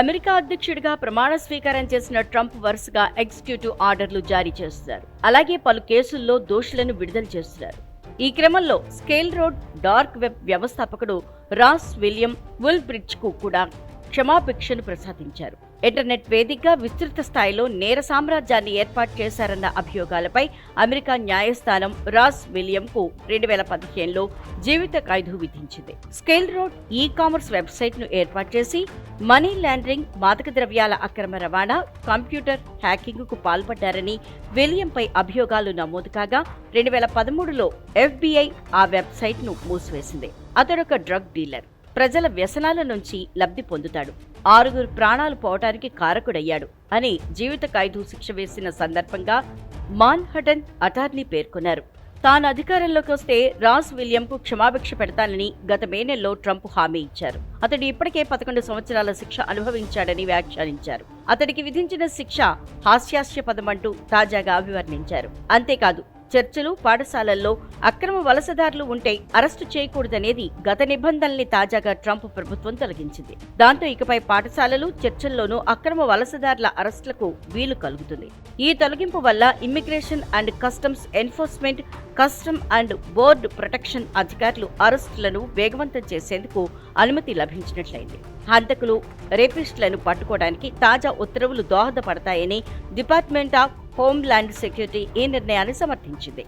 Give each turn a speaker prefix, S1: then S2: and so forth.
S1: America అధ్యక్షుడిగా ప్రమాణ స్వీకారం చేసిన ట్రంప్ వరుసగా ఎగ్జిక్యూటివ్ ఆర్డర్లు జారీ చేస్తున్నారు. అలాగే పలు కేసుల్లో దోషులను విడుదల చేస్తున్నారు. ఈ క్రమంలో స్కేల్ రోడ్ డార్క్ వెబ్ వ్యవస్థాపకుడు రాస్ విలియం వుల్ బ్రిడ్జ్కు కూడా క్షమాభిక్షను ప్రసాదించారు. ఇంటర్నెట్ వేదికగా విస్తృత స్థాయిలో నేర సామ్రాజ్యాన్ని ఏర్పాటు చేశారన్న అభియోగాలపై అమెరికా న్యాయస్థానం రాస్ విలియంకు రెండు వేల పదిహేనులో జీవిత ఖైదు విధించింది. స్కేల్ రోడ్ ఈ కామర్స్ వెబ్సైట్ను ఏర్పాటు చేసి మనీ లాండరింగ్ మాదక ద్రవ్యాల అక్రమ రవాణా కంప్యూటర్ హ్యాకింగ్కు పాల్పడ్డారని విలియంపై అభియోగాలు నమోదు కాగా రెండు వేల పదమూడులో ఎఫ్బిఐ ఆ వెబ్సైట్ను మూసివేసింది. అతడొక డ్రగ్ డీలర్. ప్రజల వ్యసనాల నుంచి లబ్ధి పొందుతాడు. ఆరుగురు ప్రాణాలు పోవటానికి కారకుడయ్యాడు అని జీవిత ఖైదు శిక్ష వేసిన సందర్భంగా మాన్హటన్ అటార్నీ పేర్కొన్నారు. తాను అధికారంలోకి వస్తే రాస్ విలియంకు క్షమాభిక్ష పెడతానని గత మే నెలలో ట్రంప్ హామీ ఇచ్చారు. అతడు ఇప్పటికే పదకొండు సంవత్సరాల శిక్ష అనుభవించాడని వ్యాఖ్యానించారు. అతడికి విధించిన శిక్ష హాస్యాస్యపదమంటూ తాజాగా అభివర్ణించారు. అంతేకాదు చర్చలు పాఠశాలల్లో అక్రమ వలసదారులు ఉంటే అరెస్టు చేయకూడదనేది గత నిబంధనల్ని తాజాగా ట్రంప్ ప్రభుత్వం తొలగించింది. దాంతో ఇకపై పాఠశాలలు చర్చల్లోనూ అక్రమ వలసదారుల అరెస్టులకు వీలు కలుగుతుంది. ఈ తొలగింపు వల్ల immigration and customs enforcement custom and border protection అధికారులు అరెస్టులను వేగవంతం చేసేందుకు అనుమతి లభించినట్లయింది. హంతకులు రేపిస్టులను పట్టుకోవడానికి తాజా ఉత్తర్వులు దోహదపడతాయని డిపార్ట్మెంట్ ఆఫ్ హోంల్యాండ్ సెక్యూరిటీ ఈ నిర్ణయాన్ని సమర్థించింది.